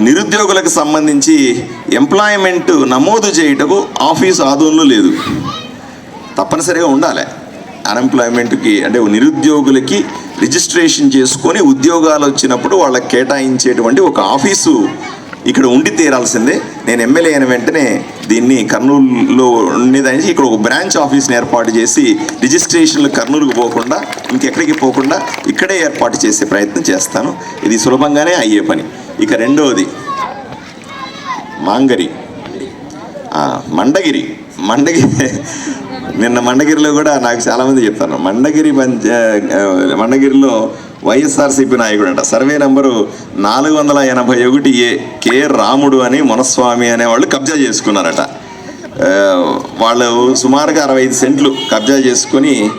నిరుద్యోగులకు సంబంధించి ఎంప్లాయ్మెంట్ నమోదు చేయుటకు ఆఫీస్ ఆదోళనలు లేదు. తప్పనిసరిగా ఉండాలి. అన్ఎంప్లాయ్మెంట్కి అంటే నిరుద్యోగులకి రిజిస్ట్రేషన్ చేసుకొని ఉద్యోగాలు వచ్చినప్పుడు వాళ్ళకి కేటాయించేటువంటి ఒక ఆఫీసు ఇక్కడ ఉండి తీరాల్సిందే. నేను ఎమ్మెల్యే అయిన వెంటనే దీన్ని కర్నూలులో ఉండేదానికి ఇక్కడ ఒక బ్రాంచ్ ఆఫీస్ని ఏర్పాటు చేసి రిజిస్ట్రేషన్లు కర్నూలుకు పోకుండా ఇంకెక్కడికి పోకుండా ఇక్కడే ఏర్పాటు చేసే ప్రయత్నం చేస్తాను. ఇది సులభంగానే అయ్యే పని. ఇక రెండవది మాంగరి. మండగిరి. మండగిరి నిన్న మండగిరిలో కూడా నాకు చాలామంది చెప్తాను మండగిరి పంచ మండగిరిలో వైఎస్ఆర్సీపీ నాయకుడు అంట సర్వే నంబరు నాలుగు వందల ఎనభై ఒకటి ఏ కె రాముడు అని మునస్వామి అనేవాళ్ళు కబ్జా చేసుకున్నారట. వాళ్ళు సుమారుగా అరవై ఐదు సెంట్లు కబ్జా చేసుకొని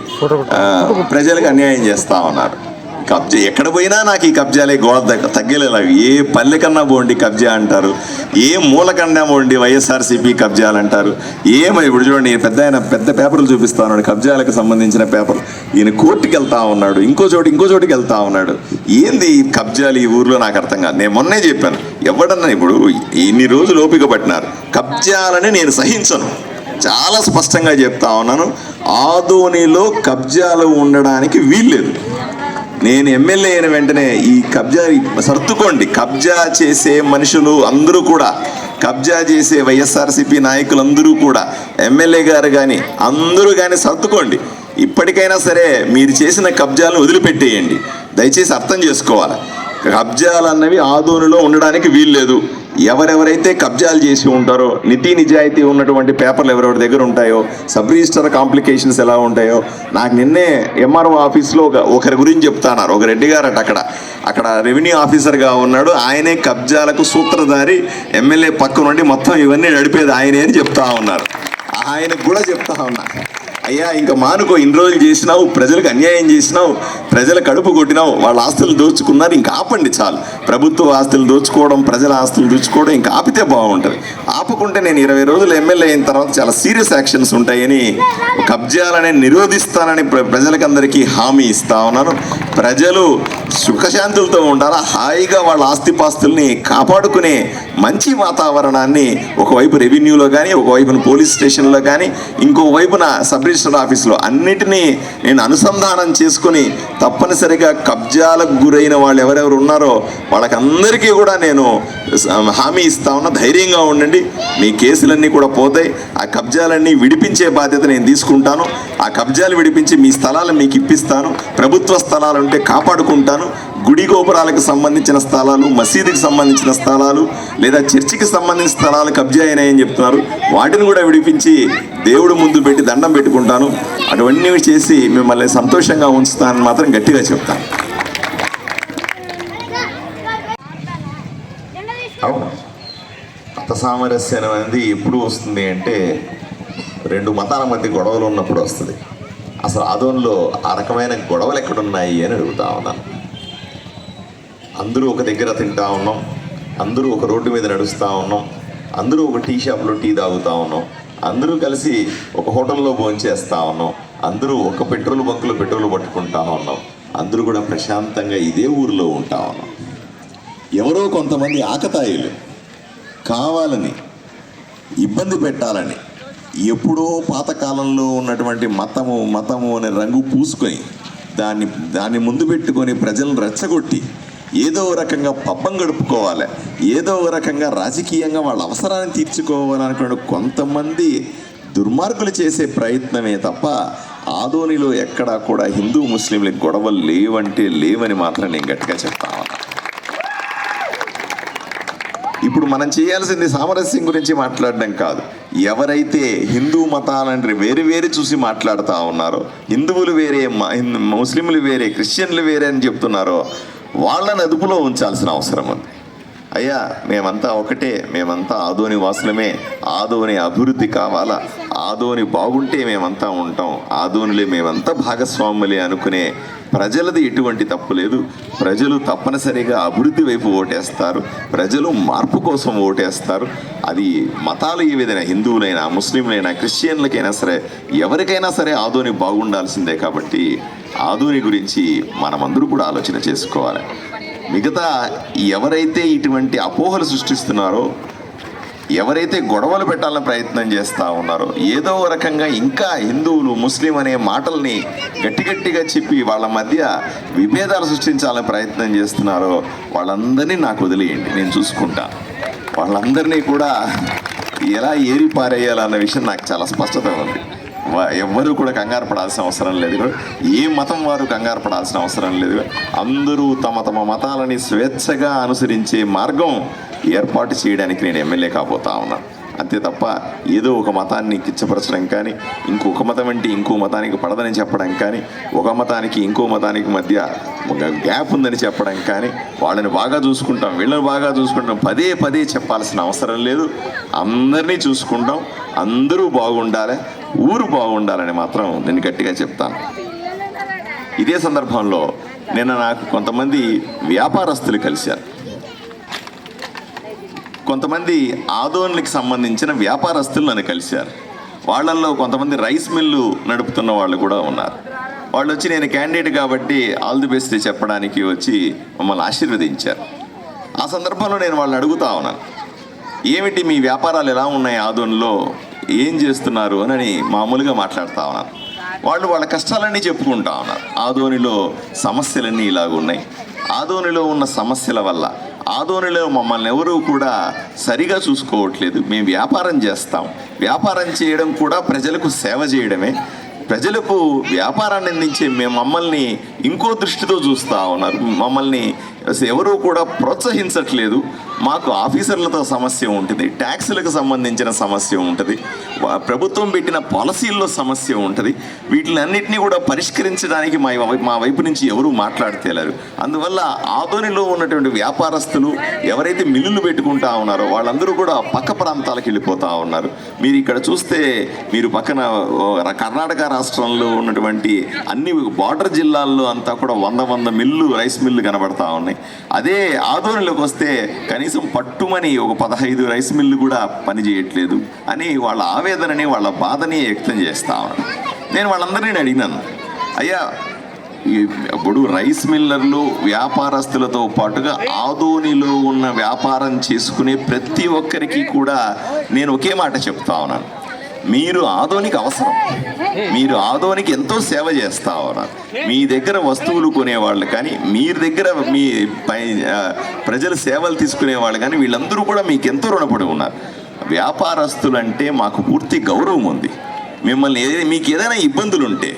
ప్రజలకు అన్యాయం చేస్తా ఉన్నారు. కబ్జా ఎక్కడ పోయినా నాకు ఈ కబ్జాలే గోడ దగ్గర తగ్గలేదు ఏ పల్లె కన్నా పోండి కబ్జా అంటారు. ఏ మూల కన్నా పోండి వైఎస్ఆర్సీపీ కబ్జాలు అంటారు. ఏమో ఇప్పుడు చూడండి ఈయన పెద్ద ఆయన పెద్ద పేపర్లు చూపిస్తా ఉన్నాడు. కబ్జాలకు సంబంధించిన పేపర్ ఈయన కోర్టుకి వెళ్తా ఉన్నాడు. ఇంకో చోటు ఇంకో చోటుకి వెళ్తా ఉన్నాడు. ఏంది ఈ కబ్జాలు ఈ ఊర్లో నాకు అర్థం కాదు. నేను మొన్నే చెప్పాను. ఎవడన్నా ఇప్పుడు ఇన్ని రోజులు ఓపిక పట్టినారు. కబ్జాలని నేను సహించను. చాలా స్పష్టంగా చెప్తా ఉన్నాను. ఆదోనిలో కబ్జాలు ఉండడానికి వీల్లేదు. నేను ఎమ్మెల్యే అయిన వెంటనే ఈ కబ్జా సర్దుకోండి. కబ్జా చేసే మనుషులు అందరూ కూడా కబ్జా చేసే వైఎస్ఆర్సీపీ నాయకులందరూ కూడా ఎమ్మెల్యే గారు కానీ అందరూ కానీ సర్దుకోండి. ఇప్పటికైనా సరే మీరు చేసిన కబ్జాలను వదిలిపెట్టేయండి. దయచేసి అర్థం చేసుకోవాలి? కబ్జాలు అన్నవి ఆదోనిలో ఉండడానికి వీల్లేదు. ఎవరెవరైతే కబ్జాలు చేసి ఉంటారో నితి నిజాయితీ ఉన్నటువంటి పేపర్లు ఎవరెవరి దగ్గర ఉంటాయో సబ్ రిజిస్టర్ కాంప్లికేషన్స్ ఎలా ఉంటాయో నాకు నిన్నే ఎంఆర్ఓ ఆఫీస్లో ఒక ఒకరి గురించి చెప్తాన్నారు. ఒక రెడ్డి గారట అక్కడ. అక్కడ రెవెన్యూ ఆఫీసర్గా ఉన్నాడు. ఆయనే కబ్జాలకు సూత్రధారి ఎమ్మెల్యే పక్క నుండి మొత్తం ఇవన్నీ నడిపేది ఆయనే అని చెప్తా ఉన్నారు. ఆయనకు కూడా చెప్తా ఉన్నా. అయ్యా ఇంకా మానుకో ఇన్ని రోజులు చేసినావు ప్రజలకు అన్యాయం చేసినావు ప్రజల కడుపు కొట్టినావు వాళ్ళ ఆస్తులు దోచుకున్నారు ఇంకా ఆపండి చాలు. ప్రభుత్వ ఆస్తులు దోచుకోవడం ప్రజల ఆస్తులు దోచుకోవడం ఇంకా ఆపితే బాగుంటుంది. ఆపకుంటే నేను ఇరవై రోజులు ఎమ్మెల్యే అయిన తర్వాత చాలా సీరియస్ యాక్షన్స్ ఉంటాయని కబ్జాలని నిరోధిస్తానని ప్ర- ప్రజలకందరికీ హామీ ఇస్తా ఉన్నాను. ప్రజలు సుఖశాంతులతో ఉండాలా? హాయిగా వాళ్ళ ఆస్తిపాస్తుల్ని కాపాడుకునే మంచి వాతావరణాన్ని ఒకవైపు రెవెన్యూలో కానీ ఒకవైపున పోలీస్ స్టేషన్లో కానీ ఇంకో వైపున సబ్ రిజిస్టర్ ఆఫీస్లో అన్నిటినీ నేను అనుసంధానం చేసుకుని తప్పనిసరిగా కబ్జాలకు గురైన వాళ్ళు ఎవరెవరు ఉన్నారో వాళ్ళకందరికీ కూడా నేను హామీ ఇస్తా ఉన్నా. ధైర్యంగా ఉండండి. మీ కేసులన్నీ కూడా పోతాయి. ఆ కబ్జాలన్నీ విడిపించే బాధ్యత నేను తీసుకుంటాను. ఆ కబ్జాలు విడిపించి మీ స్థలాలు మీకు ఇప్పిస్తాను. ప్రభుత్వ స్థలాలు ఉంటే కాపాడుకుంటాను. గుడి గోపురాలకు సంబంధించిన స్థలాలు మసీదుకి సంబంధించిన స్థలాలు లేదా చర్చికి సంబంధించిన స్థలాలు కబ్జా అయినాయని చెప్తున్నారు. వాటిని కూడా విడిపించి దేవుడు ముందు పెట్టి దండం పెట్టుకుంటాను. అటువన్నీ చేసి మిమ్మల్ని సంతోషంగా ఉంచుతానని మాత్రం గట్టిగా చెప్తాను. మత సామరస్యం అనేది ఎప్పుడు వస్తుంది అంటే రెండు మతాల మధ్య గొడవలు ఉన్నప్పుడు వస్తుంది. అసలు ఆదోన్లో ఆ రకమైన గొడవలు ఎక్కడున్నాయి అని అడుగుతా ఉన్నాను. అందరూ ఒక దగ్గర తింటా ఉన్నాం. అందరూ ఒక రోడ్డు మీద నడుస్తూ ఉన్నాం. అందరూ ఒక టీ షాప్లో టీ తాగుతూ ఉన్నాం. అందరూ కలిసి ఒక హోటల్లో భోంచేస్తూ ఉన్నాం. అందరూ ఒక పెట్రోల్ బంకులో పెట్రోల్ పట్టుకుంటా ఉన్నాం. అందరూ కూడా ప్రశాంతంగా ఇదే ఊరిలో ఉంటా ఉన్నాం. ఎవరో కొంతమంది ఆకతాయిలు. కావాలని ఇబ్బంది పెట్టాలని ఎప్పుడో పాతకాలంలో ఉన్నటువంటి మతము మతము అనే రంగు పూసుకొని దాన్ని దాన్ని ముందు పెట్టుకొని ప్రజలను రెచ్చగొట్టి ఏదో రకంగా పబ్బం గడుపుకోవాలి. ఏదో ఒక రకంగా రాజకీయంగా వాళ్ళ అవసరాన్ని తీర్చుకోవాలనుకున్న కొంతమంది దుర్మార్గులు చేసే ప్రయత్నమే తప్ప ఆదోనిలో ఎక్కడా కూడా హిందూ ముస్లింల గొడవలు లేవంటే లేవని మాత్రం నేను గట్టిగా చెప్తాను ఇప్పుడు మనం చేయాల్సింది సామరస్యం గురించి మాట్లాడడం కాదు. ఎవరైతే హిందూ మతాలంటే వేరు వేరు చూసి మాట్లాడుతూ ఉన్నారో హిందువులు వేరే మ- హిందూ- ముస్లింలు వేరే క్రిస్టియన్లు వేరే అని చెప్తున్నారో వాళ్ళని అదుపులో ఉంచాల్సిన అవసరం ఉంది. అయ్యా మేమంతా ఒకటే మేమంతా ఆదోని వాసులమే ఆదోని అభివృద్ధి కావాలా? ఆదోని బాగుంటే మేమంతా ఉంటాం ఆదోనిలే మేమంతా భాగస్వాములే అనుకునే ప్రజలది ఎటువంటి తప్పు లేదు. ప్రజలు తప్పనిసరిగా అభివృద్ధి వైపు ఓటేస్తారు ప్రజలు మార్పు కోసం ఓటేస్తారు. అది మతాలు ఏ విధంగా హిందువులైనా ముస్లింలైనా క్రిస్టియన్లకైనా సరే ఎవరికైనా సరే ఆదోని బాగుండాల్సిందే కాబట్టి ఆధుని గురించి మనమందరూ కూడా ఆలోచన చేసుకోవాలి. మిగతా ఎవరైతే ఇటువంటి అపోహలు సృష్టిస్తున్నారో ఎవరైతే గొడవలు పెట్టాలని ప్రయత్నం చేస్తూ ఉన్నారో ఏదో రకంగా ఇంకా హిందువులు ముస్లిం అనే మాటల్ని గట్టి గట్టిగా చెప్పి వాళ్ళ మధ్య విభేదాలు సృష్టించాలని ప్రయత్నం చేస్తున్నారో వాళ్ళందరినీ నాకు వదిలేయండి. నేను చూసుకుంటా. వాళ్ళందరినీ కూడా ఎలా ఏరి పారేయాలన్న విషయం నాకు చాలా స్పష్టత ఉంది. ఎవ్వరూ కూడా కంగారు పడాల్సిన అవసరం లేదు ఏ మతం వారు కంగారు పడాల్సిన అవసరం లేదు అందరూ తమ తమ మతాలని స్వేచ్ఛగా అనుసరించే మార్గం ఏర్పాటు చేయడానికి నేను ఎమ్మెల్యే కాబోతా ఉన్నాను అంతే తప్ప ఏదో ఒక మతాన్ని కిచ్చపరచడం కానీ ఇంకొక మతం అంటే ఇంకో మతానికి పడదని చెప్పడం కానీ ఒక మతానికి ఇంకో మతానికి మధ్య ఒక గ్యాప్ ఉందని చెప్పడం కానీ వాళ్ళని బాగా చూసుకుంటాం వీళ్ళని బాగా చూసుకుంటాం పదే పదే చెప్పాల్సిన అవసరం లేదు. అందరినీ చూసుకుంటాం అందరూ బాగుండాలి ఊరు బాగుండాలని మాత్రం నేను గట్టిగా చెప్తాను. ఇదే సందర్భంలో నిన్న నాకు కొంతమంది వ్యాపారస్తులు కలిశారు. కొంతమంది ఆదోన్లకు సంబంధించిన వ్యాపారస్తులు నన్ను కలిశారు. వాళ్ళల్లో కొంతమంది రైస్ మిల్లు నడుపుతున్న వాళ్ళు కూడా ఉన్నారు. వాళ్ళు వచ్చి నేను క్యాండిడేట్ కాబట్టి ఆల్ ది బెస్ట్ చెప్పడానికి వచ్చి మమ్మల్ని ఆశీర్వదించారు. ఆ సందర్భంలో నేను వాళ్ళని అడుగుతా ఉన్నాను. ఏమిటి మీ వ్యాపారాలు ఎలా ఉన్నాయి ఆదోన్లో? ఏం చేస్తున్నారు అని మామూలుగా మాట్లాడుతూ ఉన్నారు. వాళ్ళు వాళ్ళ కష్టాలన్నీ చెప్పుకుంటా ఉన్నారు. ఆదోనిలో సమస్యలన్నీ ఇలాగున్నాయి ఆదోనిలో ఉన్న సమస్యల వల్ల ఆదోనిలో మమ్మల్ని ఎవరూ కూడా సరిగా చూసుకోవట్లేదు. మేము వ్యాపారం చేస్తాం. వ్యాపారం చేయడం కూడా ప్రజలకు సేవ చేయడమే. ప్రజలకు వ్యాపారాన్ని అందించే మేము మమ్మల్ని ఇంకో దృష్టితో చూస్తూ ఉన్నారు. మమ్మల్ని ఎవరూ కూడా ప్రోత్సహించట్లేదు. మాకు ఆఫీసర్లతో సమస్య ఉంటుంది ట్యాక్సులకు సంబంధించిన సమస్య ఉంటుంది ప్రభుత్వం పెట్టిన పాలసీల్లో సమస్య ఉంటుంది. వీటిలన్నింటినీ కూడా పరిష్కరించడానికి మా వై- మా వైపు నుంచి ఎవరూ మాట్లాడతేలేరు అందువల్ల ఆదోనిలో ఉన్నటువంటి వ్యాపారస్తులు ఎవరైతే మిల్లులు పెట్టుకుంటా ఉన్నారో వాళ్ళందరూ కూడా పక్క ప్రాంతాలకు వెళ్ళిపోతూ ఉన్నారు. మీరు ఇక్కడ చూస్తే మీరు పక్కన కర్ణాటక రాష్ట్రంలో ఉన్నటువంటి అన్ని బార్డర్ జిల్లాల్లో అంతా కూడా వంద వంద మిల్లు రైస్ మిల్లు కనబడతా ఉన్నాయి. అదే ఆదోనిలోకి వస్తే కనీసం పట్టుమని ఒక పదహైదు రైస్ మిల్లు కూడా పనిచేయట్లేదు అని వాళ్ళ ఆవేదనని వాళ్ళ బాధని వ్యక్తం చేస్తా ఉన్నాను నేను వాళ్ళందరినీ అడిగినాను. అయ్యా ఇప్పుడు రైస్ మిల్లర్లు వ్యాపారస్తులతో పాటుగా ఆదోనిలో ఉన్న వ్యాపారం చేసుకునే ప్రతి ఒక్కరికి కూడా నేను ఒకే మాట చెప్తా ఉన్నాను. మీరు ఆదోనికి అవసరం. మీరు ఆదోనికి ఎంతో సేవ చేస్తా ఉన్నారు మీ దగ్గర వస్తువులు కొనేవాళ్ళు కానీ మీ దగ్గర మీ పై ప్రజలు సేవలు తీసుకునే వాళ్ళు కానీ వీళ్ళందరూ కూడా మీకు ఎంతో రుణపడి ఉన్నారు. వ్యాపారస్తులంటే మాకు పూర్తి గౌరవం ఉంది. మిమ్మల్ని ఏదైనా మీకు ఏదైనా ఇబ్బందులు ఉంటే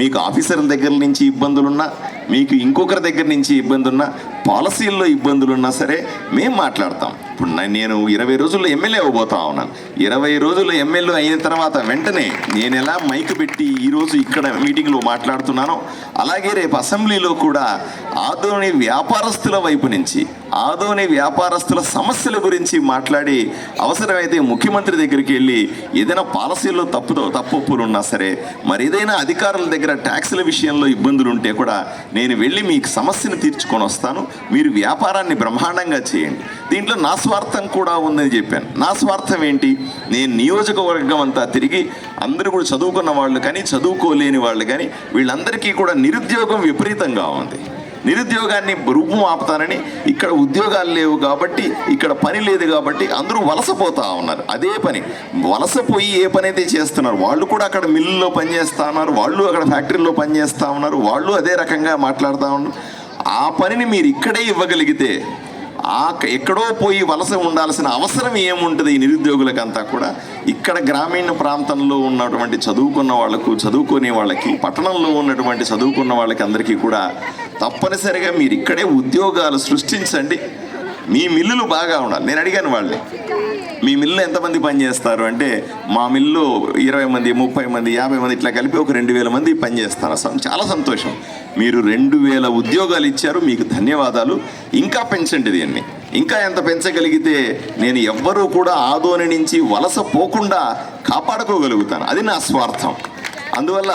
మీకు ఆఫీసర్ల దగ్గర నుంచి ఇబ్బందులున్నా మీకు ఇంకొకరి దగ్గర నుంచి ఇబ్బందున్నా పాలసీల్లో ఇబ్బందులున్నా సరే మేము మాట్లాడతాం. ఇప్పుడు నేను ఇరవై రోజుల్లో ఎమ్మెల్యే అవ్వబోతా ఉన్నాను. ఇరవై రోజుల్లో ఎమ్మెల్యే అయిన తర్వాత వెంటనే నేను ఎలా మైక్ పెట్టి ఈరోజు ఇక్కడ మీటింగ్లో మాట్లాడుతున్నానో అలాగే రేపు అసెంబ్లీలో కూడా ఆధునిక వ్యాపారస్తుల వైపు నుంచి ఆదోని వ్యాపారస్తుల సమస్యల గురించి మాట్లాడి అవసరమైతే ముఖ్యమంత్రి దగ్గరికి వెళ్ళి ఏదైనా పాలసీల్లో తప్పుతో తప్పులు ఉన్నా సరే మరి ఏదైనా అధికారుల దగ్గర ట్యాక్సుల విషయంలో ఇబ్బందులు ఉంటే కూడా నేను వెళ్ళి మీకు సమస్యను తీర్చుకొని వస్తాను. మీరు వ్యాపారాన్ని బ్రహ్మాండంగా చేయండి. దీంట్లో నా స్వార్థం కూడా ఉందని చెప్పాను. నా స్వార్థం ఏంటి? నేను నియోజకవర్గం అంతా తిరిగి అందరూ కూడా చదువుకున్న వాళ్ళు కానీ చదువుకోలేని వాళ్ళు కానీ వీళ్ళందరికీ కూడా నిరుద్యోగం విపరీతంగా ఉంది. నిరుద్యోగాన్ని రూపం ఆపుతానని ఇక్కడ ఉద్యోగాలు లేవు కాబట్టి ఇక్కడ పని లేదు కాబట్టి అందరూ వలసపోతా ఉన్నారు. అదే పని. వలసపోయి ఏ పని అయితే చేస్తున్నారు వాళ్ళు కూడా అక్కడ మిల్లులో పనిచేస్తూ ఉన్నారు వాళ్ళు అక్కడ ఫ్యాక్టరీలో పనిచేస్తూ ఉన్నారు వాళ్ళు అదే రకంగా మాట్లాడుతూ ఉన్నారు. ఆ పనిని మీరు ఇక్కడే ఇవ్వగలిగితే ఆ క- ఎక్కడో పోయి వలస ఉండాల్సిన అవసరం ఏముంటుంది ఈ నిరుద్యోగులకంతా కూడా? ఇక్కడ గ్రామీణ ప్రాంతంలో ఉన్నటువంటి చదువుకున్న వాళ్ళకు చదువుకునే వాళ్ళకి పట్టణంలో ఉన్నటువంటి చదువుకున్న వాళ్ళకి అందరికీ కూడా తప్పనిసరిగా మీరు ఇక్కడే ఉద్యోగాలు సృష్టించండి. మీ మిల్లులు బాగా ఉండాలి. నేను అడిగాను వాళ్ళని మీ మిల్లు ఎంతమంది పనిచేస్తారు? అంటే మా మిల్లు ఇరవై మంది ముప్పై మంది యాభై మంది ఇట్లా కలిపి ఒక రెండు వేల మంది పనిచేస్తారు. సం- చాలా సంతోషం. మీరు రెండు వేల ఉద్యోగాలు ఇచ్చారు మీకు ధన్యవాదాలు. ఇంకా పెంచండి దీన్ని ఇంకా ఎంత పెంచగలిగితే నేను ఎవ్వరూ కూడా ఆదోని నుంచి వలస పోకుండా కాపాడుకోగలుగుతాను. అది నా స్వార్థం. అందువల్ల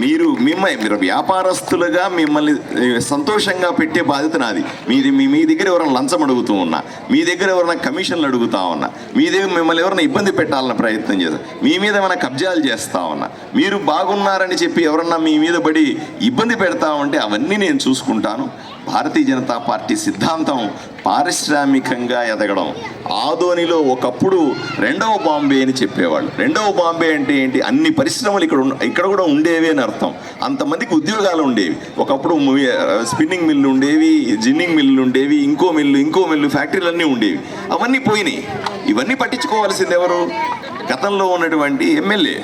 మీరు మిమ్మల్ని మీరు వ్యాపారస్తులుగా మిమ్మల్ని సంతోషంగా పెట్టే బాధ్యత నాది. మీది మీ మీ దగ్గర ఎవరైనా లంచం అడుగుతూ ఉన్నా మీ దగ్గర ఎవరైనా కమిషన్లు అడుగుతా ఉన్నా మీ దగ్గర మిమ్మల్ని ఎవరైనా ఇబ్బంది పెట్టాలని ప్రయత్నం చేస్తా మీ మీద ఏమైనా కబ్జాలు చేస్తా ఉన్నా మీరు బాగున్నారని చెప్పి ఎవరన్నా మీ మీద పడి ఇబ్బంది పెడతా ఉంటే అవన్నీ నేను చూసుకుంటాను. భారతీయ జనతా పార్టీ సిద్ధాంతం పారిశ్రామికంగా ఎదగడం. ఆదోనిలో ఒకప్పుడు రెండవ బాంబే అని చెప్పేవాళ్ళు. రెండవ బాంబే అంటే ఏంటి? అన్ని పరిశ్రమలు ఇక్కడ ఇక్కడ కూడా ఉండేవి అని అర్థం. అంతమందికి ఉద్యోగాలు ఉండేవి. ఒకప్పుడు స్పిన్నింగ్ మిల్లు ఉండేవి జిన్నింగ్ మిల్లు ఉండేవి ఇంకో మిల్లు ఇంకో మిల్లు ఫ్యాక్టరీలు అన్నీ ఉండేవి. అవన్నీ పోయినాయి. ఇవన్నీ పట్టించుకోవాల్సింది ఎవరు? గతంలో ఉన్నటువంటి ఎమ్మెల్యే.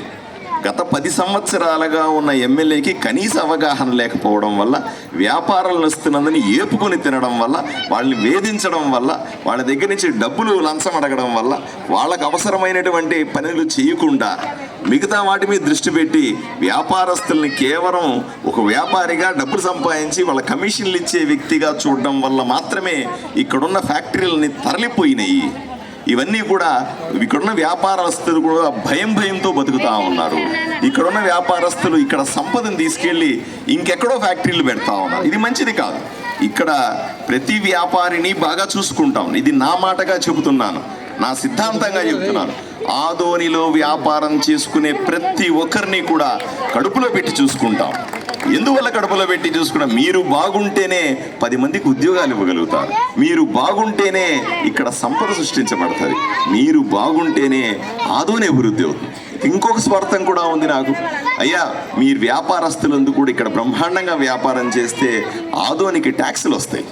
గత పది సంవత్సరాలుగా ఉన్న ఎమ్మెల్యేకి కనీస అవగాహన లేకపోవడం వల్ల వ్యాపారాలు నస్తున్నందుని ఏపుకొని తినడం వల్ల వాళ్ళని వేధించడం వల్ల వాళ్ళ దగ్గర నుంచి డబ్బులు లంచం అడగడం వల్ల వాళ్ళకు అవసరమైనటువంటి పనులు చేయకుండా మిగతా వాటి మీద దృష్టి పెట్టి వ్యాపారస్తుల్ని కేవలం ఒక వ్యాపారిగా డబ్బులు సంపాదించి వాళ్ళ కమిషన్లు ఇచ్చే వ్యక్తిగా చూడడం వల్ల మాత్రమే ఇక్కడున్న ఫ్యాక్టరీలని తరలిపోయినాయి. ఇవన్నీ కూడా ఇక్కడున్న వ్యాపారస్తులు కూడా భయం భయంతో బతుకుతా ఉన్నారు. ఇక్కడున్న వ్యాపారస్తులు ఇక్కడ సంపదను తీసుకెళ్ళి ఇంకెక్కడో ఫ్యాక్టరీలు పెడతా ఉన్నారు. ఇది మంచిది కాదు. ఇక్కడ ప్రతి వ్యాపారిని బాగా చూసుకుంటాం ఇది నా మాటగా చెబుతున్నాను. నా సిద్ధాంతంగా చెబుతున్నాను. ఆదోనిలో వ్యాపారం చేసుకునే ప్రతి ఒక్కరిని కూడా కడుపులో పెట్టి చూసుకుంటాం ఎందువల్ల కడపలో పెట్టి చూసుకున్న మీరు బాగుంటేనే పది మందికి ఉద్యోగాలు ఇవ్వగలుగుతారు. మీరు బాగుంటేనే ఇక్కడ సంపద సృష్టించబడుతుంది మీరు బాగుంటేనే ఆదోని అభివృద్ధి అవుతుంది. ఇంకొక స్వార్థం కూడా ఉంది నాకు. అయ్యా మీరు వ్యాపారస్తులందు కూడా ఇక్కడ బ్రహ్మాండంగా వ్యాపారం చేస్తే ఆదోనికి ట్యాక్సులు వస్తాయి.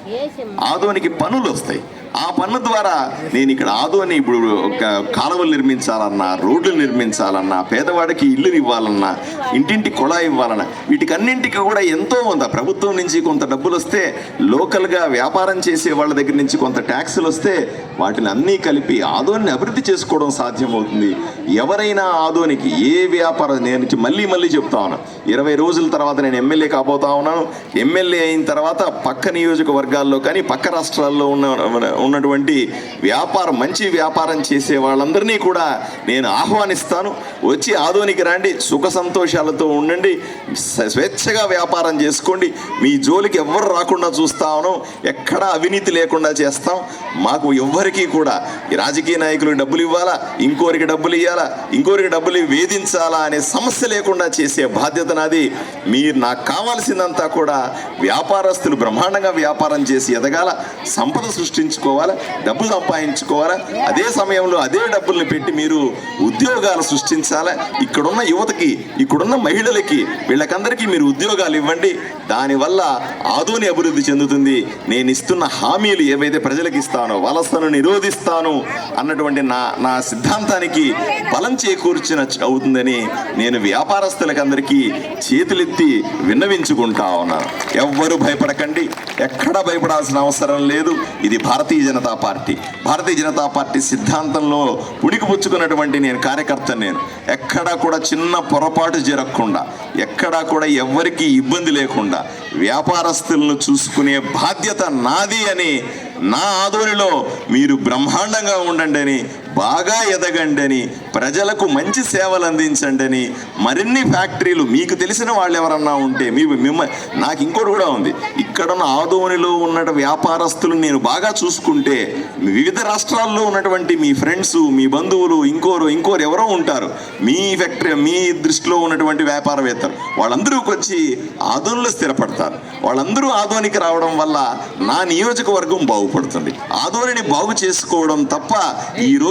ఆదోనికి పనులు వస్తాయి. ఆ పన్ను ద్వారా నేను ఇక్కడ ఆదోని ఇప్పుడు ఒక కాలువలు నిర్మించాలన్నా రోడ్లు నిర్మించాలన్నా పేదవాడికి ఇల్లు ఇవ్వాలన్నా ఇంటింటి కుళాయి ఇవ్వాలన్నా వీటికన్నింటికి కూడా ఎంతో ఉందా ప్రభుత్వం నుంచి కొంత డబ్బులు వస్తే లోకల్గా వ్యాపారం చేసే వాళ్ళ దగ్గర నుంచి కొంత ట్యాక్సులు వస్తే వాటిని అన్నీ కలిపి ఆదోని అభివృద్ధి చేసుకోవడం సాధ్యమవుతుంది. ఎవరైనా ఆదోనికి ఏ వ్యాపారం నేను మళ్ళీ మళ్ళీ చెప్తా ఉన్నాను ఇరవై రోజుల తర్వాత నేను ఎమ్మెల్యే కాబోతా ఉన్నాను. ఎమ్మెల్యే అయిన తర్వాత పక్క నియోజకవర్గాల్లో కానీ పక్క రాష్ట్రాల్లో ఉన్న ఉన్నటువంటి వ్యాపారం మంచి వ్యాపారం చేసే వాళ్ళందరినీ కూడా నేను ఆహ్వానిస్తాను. వచ్చి ఆదోనికి రండి సుఖ సంతోషాలతో ఉండండి స్వేచ్ఛగా వ్యాపారం చేసుకోండి. మీ జోలికి ఎవ్వరు రాకుండా చూస్తాను ఎక్కడా అవినీతి లేకుండా చేస్తాం. మాకు ఎవ్వరికీ కూడా రాజకీయ నాయకులకు డబ్బులు ఇవ్వాలా? ఇంకోరికి డబ్బులు ఇవ్వాలా ఇంకోరికి డబ్బులు వేధించాలా అనే సమస్య లేకుండా చేసే బాధ్యత నాది. మీరు నాకు కావాల్సిందంతా కూడా వ్యాపారస్తులు బ్రహ్మాండంగా వ్యాపారం చేసి ఎదగాల సంపద సృష్టించుకోవాలా డబ్బు సంపాదించుకోవాలా. అదే సమయంలో అదే డబ్బుల్ని పెట్టి మీరు ఉద్యోగాలు సృష్టించాలా. ఇక్కడున్న యువతకి ఇక్కడున్న మహిళలకి వీళ్ళకందరికీ మీరు ఉద్యోగాలు ఇవ్వండి. దానివల్ల ఆదోని అభివృద్ధి చెందుతుంది. నేను ఇస్తున్న హామీలు ఏవైతే ప్రజలకు ఇస్తానో వలసను నిరోధిస్తాను అన్నటువంటి నా నా సిద్ధాంతానికి బలం చేకూర్చిన అవుతుందని నేను వ్యాపారస్తులకు అందరికీ చేతులెత్తి విన్నవించుకుంటా ఉన్నాను ఎవ్వరు భయపడకండి. ఎక్కడా భయపడాల్సిన అవసరం లేదు. ఇది భారతీయ జనతా పార్టీ. భారతీయ జనతా పార్టీ సిద్ధాంతంలో ఉడికిపుచ్చుకున్నటువంటి నేను కార్యకర్త నేను. ఎక్కడా కూడా చిన్న పొరపాటు జరగకుండా ఎక్కడా కూడా ఎవ్వరికీ ఇబ్బంది లేకుండా వ్యాపారస్తులను చూసుకునే బాధ్యత నాది అని నా ఆధోనిలో మీరు బ్రహ్మాండంగా ఉండండి అని బాగా ఎదగండని ప్రజలకు మంచి సేవలు అందించండని మరిన్ని ఫ్యాక్టరీలు మీకు తెలిసిన వాళ్ళు ఎవరన్నా ఉంటే మీ మిమ్మ నాకు ఇంకోటి కూడా ఉంది. ఇక్కడున్న ఆదోనిలో ఉన్న వ్యాపారస్తులు నేను బాగా చూసుకుంటే వివిధ రాష్ట్రాల్లో ఉన్నటువంటి మీ ఫ్రెండ్స్ మీ బంధువులు ఇంకోరు ఇంకోరు ఎవరో ఉంటారు. మీ ఫ్యాక్టరీ మీ దృష్టిలో ఉన్నటువంటి వ్యాపారవేత్తలు. వాళ్ళందరూ వచ్చి ఆదోనిలో స్థిరపడతారు. వాళ్ళందరూ ఆదోనికి రావడం వల్ల నా నియోజకవర్గం బాగుపడుతుంది. ఆదోనిని బాగు చేసుకోవడం తప్ప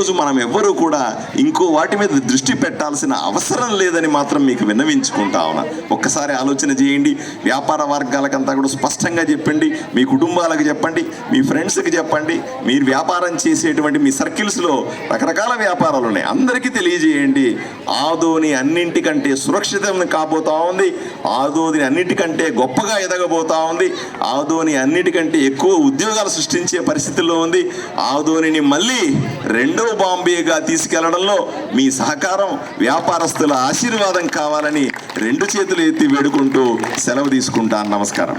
ఈరోజు మనం ఎవ్వరూ కూడా ఇంకో వాటి మీద దృష్టి పెట్టాల్సిన అవసరం లేదని మాత్రం మీకు విన్నవించుకుంటా ఉన్నా. ఒక్కసారి ఆలోచన చేయండి. వ్యాపార వర్గాలకంతా కూడా స్పష్టంగా చెప్పండి. మీ కుటుంబాలకు చెప్పండి. మీ ఫ్రెండ్స్కి చెప్పండి. మీరు వ్యాపారం చేసేటువంటి మీ సర్కిల్స్లో రకరకాల వ్యాపారాలు ఉన్నాయి. అందరికీ తెలియజేయండి. ఆదోని అన్నింటికంటే సురక్షితం కాబోతా ఉంది. ఆదోని అన్నిటికంటే గొప్పగా ఎదగబోతా ఉంది. ఆదోని అన్నిటికంటే ఎక్కువ ఉద్యోగాలు సృష్టించే పరిస్థితుల్లో ఉంది. ఆదోనిని మళ్ళీ రెండవ బాంబేగా తీసుకెళ్ళడంలో మీ సహకారం వ్యాపారస్తుల ఆశీర్వాదం కావాలని రెండు చేతులు ఎత్తి వేడుకుంటూ సెలవు తీసుకుంటాను. నమస్కారం.